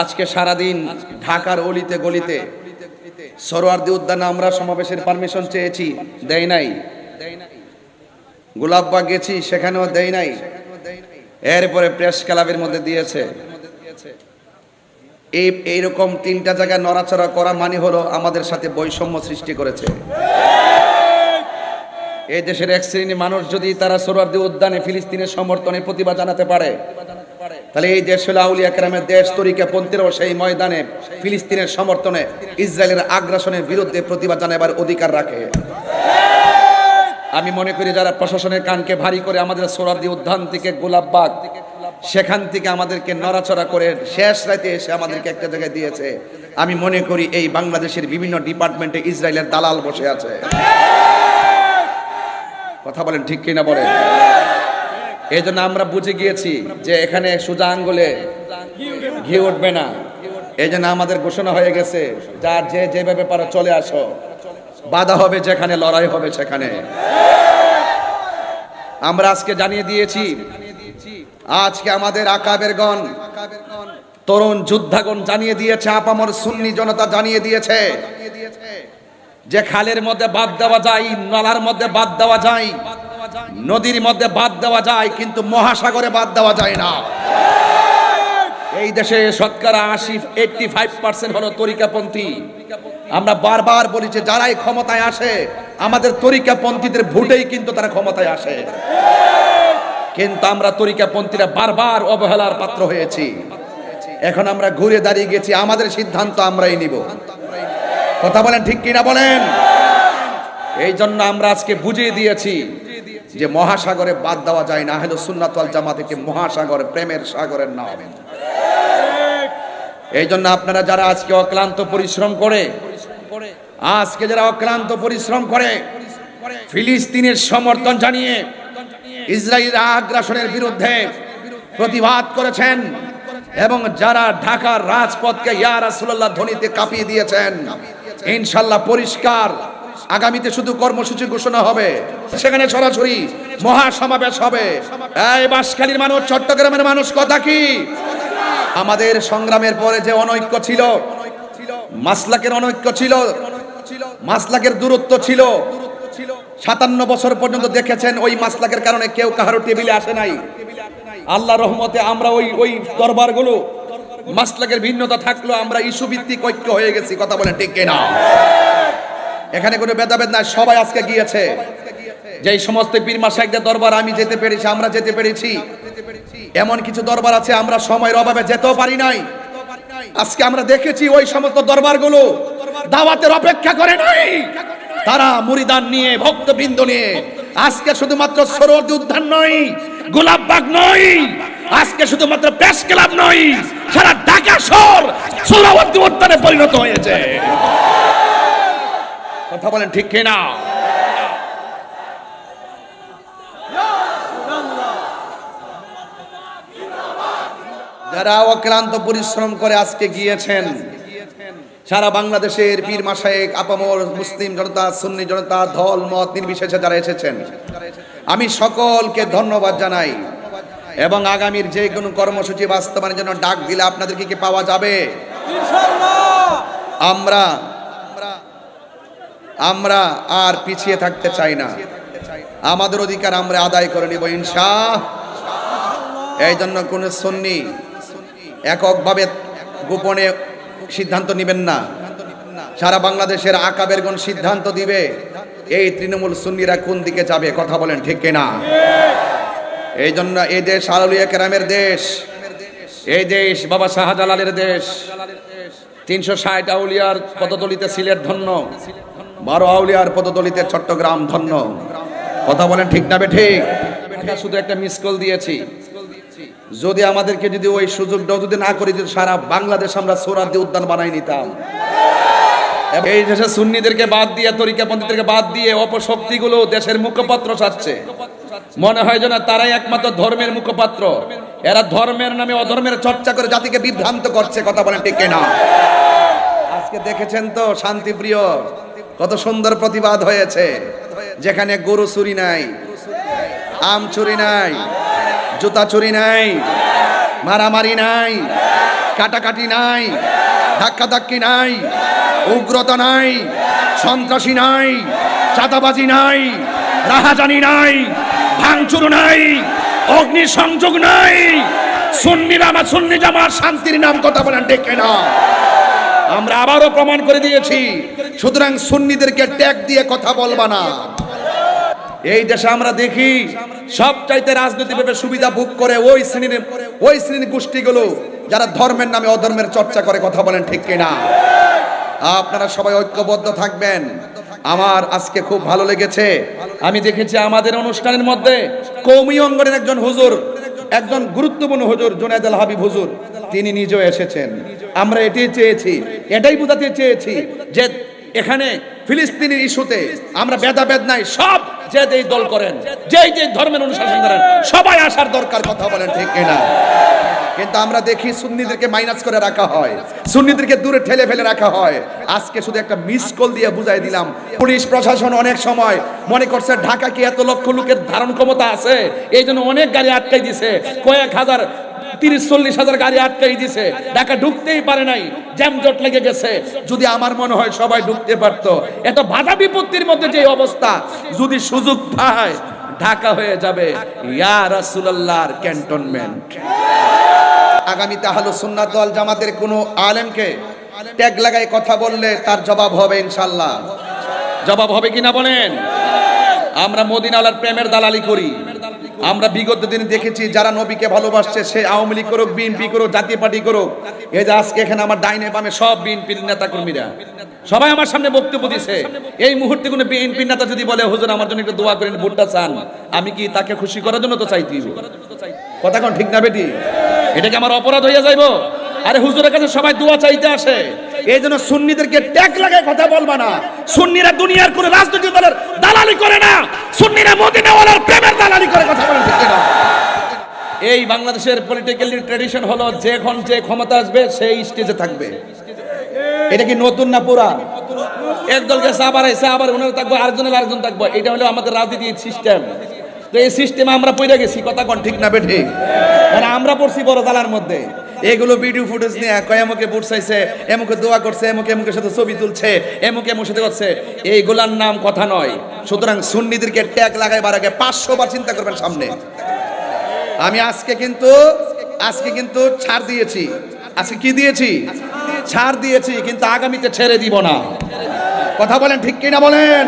আজকে সারাদিন ঢাকার অলিতে গলিতে সরোয়ার্দি উদ্যানে আমরা সমাবেশের পারমিশন চেয়েছি, দেয় নাই। গোলাপবাগ গেছি, সেখানেও দেয় নাই। এরপরে প্রেস ক্লাবের মধ্যে দিয়েছে। এই, এইরকম তিনটা জায়গায় নড়াচড়া করা মানে হলো আমাদের সাথে বৈষম্য সৃষ্টি করেছে। এই দেশের এক শ্রেণি মানুষ যদি তারা সোহরার্দি উদ্যানে ফিলিস্তিনের সমর্থনে প্রতিবাদ জানাতে পারে তাহলে এই দেশ হলো আউলিয়া কেরামের দেশ, তরিকা পন্থীরাও সেই ময়দানে ফিলিস্তিনের সমর্থনে ইসরায়েলের আগ্রাসনের বিরুদ্ধে প্রতিবাদ জানাবার অধিকার রাখে। আমি মনে করি যারা প্রশাসনের কানকে ভারী করে আমাদের সোহরার্দি উদ্যান থেকে গোলাপবাগ সেখান থেকে আমাদেরকে নড়াচড়া করে শেষ রাতে এসে আমাদেরকে একটা জায়গায় দিয়েছে। আমি মনে করি এই বাংলাদেশের বিভিন্ন ডিপার্টমেন্টে ইসরায়েলের দালাল বসে আছে। কথা বলেন ঠিক কিনা বলেন? এই জন্য আমরা বুঝে গিয়েছি যে এখানে সোজা আঙ্গুলে ঘি উঠবে না। এই জন্য আমাদের ঘোষণা হয়ে গেছে, যার যে যেভাবে পারো চলে আসো। বাধা হবে যেখানে, লড়াই হবে সেখানে। আমরা আজকে জানিয়ে দিয়েছি, আজকে আমাদের আকাবের গণ, তরুণ যুদ্ধাগণ জানিয়ে দিয়েছে, আপামর সুন্নি জনতা জানিয়ে দিয়েছে, যে খালের মধ্যে বাদ দেওয়া যায়, নালার মধ্যে বাদ দেওয়া যায়। নদীর মধ্যে বাদ দেওয়া যায়, কিন্তু মহাসাগরে বাদ দেওয়া যায় না। এই দেশে শতকরা আশি এইটটি ফাইভ পার্সেন্ট হলো তরিকাপন্থী। আমরা বারবার বলি যে যারাই ক্ষমতায় আসে, আমাদের তরিকাপন্থীদের ভোটেই কিন্তু তারা ক্ষমতায় আসে। কিন্তু আমরা তরিকাপন্থীরা বারবার অবহেলার পাত্র হয়েছি। এখন আমরা ঘুরে দাঁড়িয়ে গেছি, আমাদের সিদ্ধান্ত আমরাই নিব। কথা বলেন ঠিক কিনা বলেন? এই জন্য আমরা আজকে বুঝিয়ে দিয়েছি যে মহাসাগরে বাদ দেওয়া যায় না হলো সুন্নাতওয়াল জামা থেকে মহাসাগর প্রেমের সাগরের নাম এই জন্য আপনারা যারা আজকে অক্লান্ত পরিশ্রম করে আজকে যারা অক্লান্ত পরিশ্রম করে ফিলিস্তিনের সমর্থন জানিয়ে ইসরায়েল আগ্রাসনের বিরুদ্ধে প্রতিবাদ করেছেন এবং যারা ঢাকার রাজপথকে ইয়া রাসূলুল্লাহ ধ্বনিতে কাঁপিয়ে দিয়েছেন ইনশাল্লাহ পরিষ্কার আগামীতে শুধু কর্মসূচি ঘোষণা হবে। সেখানে সরাসরি মহাসমাবেশ হবে। এই বাঁশখালীর মানুষ, চট্টগ্রামের মানুষ, কথা কি? আমাদের সংগ্রামের পরে যে অনৈক্য ছিল, মাসলাকের অনৈক্য ছিল, মাসলাকের দূরত্ব ছিল, সাতান্ন বছর পর্যন্ত দেখেছেন ওই মাসলাকের কারণে কেউ কাহারো টেবিলে আসে নাই। আল্লাহ রহমতে আমরা ওই ওই দরবারগুলো, মাসলাকের ভিন্নতা থাকল, আমরা ইস্যু ভিত্তিক ঐক্য হয়ে গেছি, কথা বলেন ঠিক না এখানে কোনো ভেদাভেদ নাই, সবাই আজকে গিয়েছে। যে সমস্ত পীর মাসাইকদের দরবার আমি যেতে পেরেছি, আমরা যেতে পেরেছি। এমন কিছু দরবার আছে, আমরা সময়ের অভাবে যেতেও পারি নাই। আজকে আমরা দেখেছি ওই সমস্ত দরবারগুলো দাওয়াতের অপেক্ষা করে নাই। তারা মুরিদান নিয়ে, ভক্তবৃন্দ নিয়ে, আজকে শুধুমাত্র সরোয়ার্দি উদ্যান নয় গোলাপবাগ নয়, আজকে শুধুমাত্র প্রেস ক্লাব নয়, সারা ঢাকা শহর সোহরাওয়ার্দী উদ্যানে পরিণত হয়েছে। কথা বলেন ঠিক কিনা? যারা অক্লান্ত পরিশ্রম করে আজকে গিয়েছেন, সারা বাংলাদেশের পীর মাসায়েক আপামর, মুসলিম জনতা, সুন্নি জনতা দল মত নির্বিশেষে যারা এসেছেন, আমি সকলকে ধন্যবাদ জানাই। এবং আগামীর যে কোনো কর্মসূচি বাস্তবায়নের জন্য ডাক দিলে আপনাদেরকে কি পাওয়া যাবে? আমরা আমরা আর পিছিয়ে থাকতে চাই না। আমাদের অধিকার আমরা আদায় করে নিব ইনশা এই জন্য কোন সন্নি এককভাবে গোপনে সিদ্ধান্ত নেবেন না। সারা বাংলাদেশের আকাবের কোন সিদ্ধান্ত দিবে, এই তৃণমূল সুন্নিরা কোন দিকে যাবে কথা বলেন ঠিক কিনা? এই জন্য এই দেশ আলুলিয়া কেরামের দেশ, এই দেশ বাবা শাহজালালের দেশ, তিনশো ষাট আউলিয়ার পদতলিতে সিলেট ধন্য। বারো আউলিয়ার পদতলিতে চট্টগ্রাম ধন্য। কথা বলেন ঠিক না ঠিক? শুধু একটা মিস কল দিয়েছি। যদি আমাদেরকে যদি ওই সুযোগটাও যদি না করি, যদি সারা বাংলাদেশ আমরা সোরাদি উদ্যান বানাই নিতাম। এই দেশে সুন্নিদেরকে বাদ দিয়ে, তরিকাপন্থীদেরকে বাদ দিয়ে অপশক্তিগুলো দেশের মুখপাত্র চাচ্ছে মনে হয় যেন তারাই একমাত্র ধর্মের মুখপাত্র। এরা ধর্মের নামে অধর্মের চর্চা করে জাতিকে বিভ্রান্ত করছে, কথা বলেন ঠিক না আজকে দেখেছেন তো, শান্তিপ্রিয় কত সুন্দর প্রতিবাদ হয়েছে। যেখানে গরু চুরি নাই, আম চুরি নাই, জুতা চুরি নাই, মারামারি নাই, কাটাকাটি নাই, ধাক্কাধাক্কি নাই, উগ্রতা নাই, সন্ত্রাসী নাই, চাঁদাবাজি নাই, রাহাজানি নাই, ভাঙচুর নাই অগ্নি সংযোগ নাই। সুন্নিরা আমার সুন্নি জামার শান্তির নাম কথা বলেন ডেকে না আমরা আবারও প্রমাণ করে দিয়েছি। সুতরাং সুন্নিদেরকে ট্যাগ দিয়ে কথা বলবা না। এই দেশে আমরা দেখি সব চাইতে রাজনৈতিকভাবে সুবিধা ভোগ করে ওই শ্রেণির ওই শ্রেণির গোষ্ঠীগুলো যারা ধর্মের নামে অধর্মের চর্চা করে কথা বলেন ঠিক কিনা। আপনারা সবাই ঐক্যবদ্ধ থাকবেন। আমার আজকে খুব ভালো লেগেছে। আমি দেখেছি আমাদের অনুষ্ঠানের মধ্যে কৌমি অঙ্গনের একজন হুজুর, একজন গুরুত্বপূর্ণ হুজুর, জুনায়দ আল হাবিব হুজুর, তিনি নিজেও এসেছেন। আমরা এটাই চেয়েছি, এটাই বোঝাতে চেয়েছি যে এখানে ফিলিস্তিনের ইস্যুতে আমরা বেদা ভেদাভেদ নাই, সব যে যেই দল করেন, যেই যে ধর্মের অনুশাসন করেন, সবাই আসার দরকার কথা বলেন ঠিক কিনা? কিন্তু আমরা দেখি সুন্নিদেরকে মাইনাস করে রাখা হয়, সুন্নিদেরকে দূরে ঠেলে ফেলে রাখা হয়। আজকে শুধু একটা মিস কল দিয়ে বুঝাই দিলাম, পুলিশ প্রশাসন অনেক সময় মনে করছে ঢাকা কি এত লক্ষ লোকের ধারণ ক্ষমতা আছে? এই জন্য অনেক গাড়ি আটকাই দিছে, কয়েক হাজার তিরিশ চল্লিশ হাজার গাড়ি আটকাই দিছে। ঢাকা ঢুকতেই পারে নাই। জ্যামজট লেগে গেছে। যদি আমার মনে হয় সবাই ঢুকতে পারতো। এত বাধা বিপত্তির মধ্যে যে অবস্থা যদি সুযোগ পায় ঢাকা হয়ে যাবে। ইয়া রাসূলুল্লাহর ক্যান্টনমেন্ট। আগামী তাহলে সুন্নাত ওয়াল জামাতের কোনো আলেমকে ট্যাগ লাগায় কথা বললে তার জবাব হবে ইনশাল্লাহ জবাব হবে কিনা বলেন? আমরা মদিনাওয়ালার প্রেমের দালালি করি। আমরা বিগত দিনে দেখেছি, যারা নবীকে ভালোবাসছে, সে আওয়ামী লীগ করুক, বিএনপি করুক, জাতীয় পার্টি করুক, এই যে আজকে এখানে আমার ডাইনে বামে সব বিএনপির নেতা কর্মীরা সবাই আমার সামনে বক্তব্য দিছে। এই মুহূর্তে কোনো বিএনপির নেতা যদি বলে, হুজুর, আমার জন্য একটু দোয়া করেন, ভোটটা চান, আমি কি তাকে খুশি করার জন্য তো চাইতেই কথা কোন ঠিক না বেটি? এটা কি আমার অপরাধ হইয়া যাইবো? আরে হুজুরের কাছে সবাই দোয়া চাইতে আসে। এই জন্য সুন্নিদেরকে ট্যাগ লাগায় কথা বলবা না। সুন্নিরা দুনিয়ার কোনো রাজনৈতিক দলের দালালি করে না সুন্নিরা মদিনাওয়ালার প্রেমের দালালি করে কথা বলেন ঠিক কিনা? এই বাংলাদেশের পলিটিক্যাল ট্রেডিশন হলো যখন যে ক্ষমতা আসবে, সেই স্টেজে থাকবে। এটা কি নতুন না পুরান? একদল গেছে, আবার এসে আবার ওনারা থাকব আরেকজনের আরেকজন থাকব। এটা হলো আমাদের রাজনীতি সিস্টেম তো এই সিস্টেমে আমরা পড়ে গেছি, কথা কোন ঠিক না বেঠে? মানে আমরা পড়ছি বড় দালার মধ্যে। এগুলো ভিডিও ফুটেজ নিয়ে কয় এমকে বুট চাইছে, এমকে দোয়া করছে, এমকে এমকের সাথে ছবি তুলছে, এমকে এমকের সাথে করছে। এইগুলার নাম কথা নয়। সুতরাং সুন্নিদেরকে ট্যাগ লাগাইবার আগে পাঁচশো বার চিন্তা করবেন সামনে। আমি আজকে কিন্তু আজকে কিন্তু ছাড় দিয়েছি। আজকে কি দিয়েছি? ছাড় দিয়েছি, কিন্তু আগামীতে ছেড়ে দিব না। কথা বলেন ঠিক কিনা বলেন?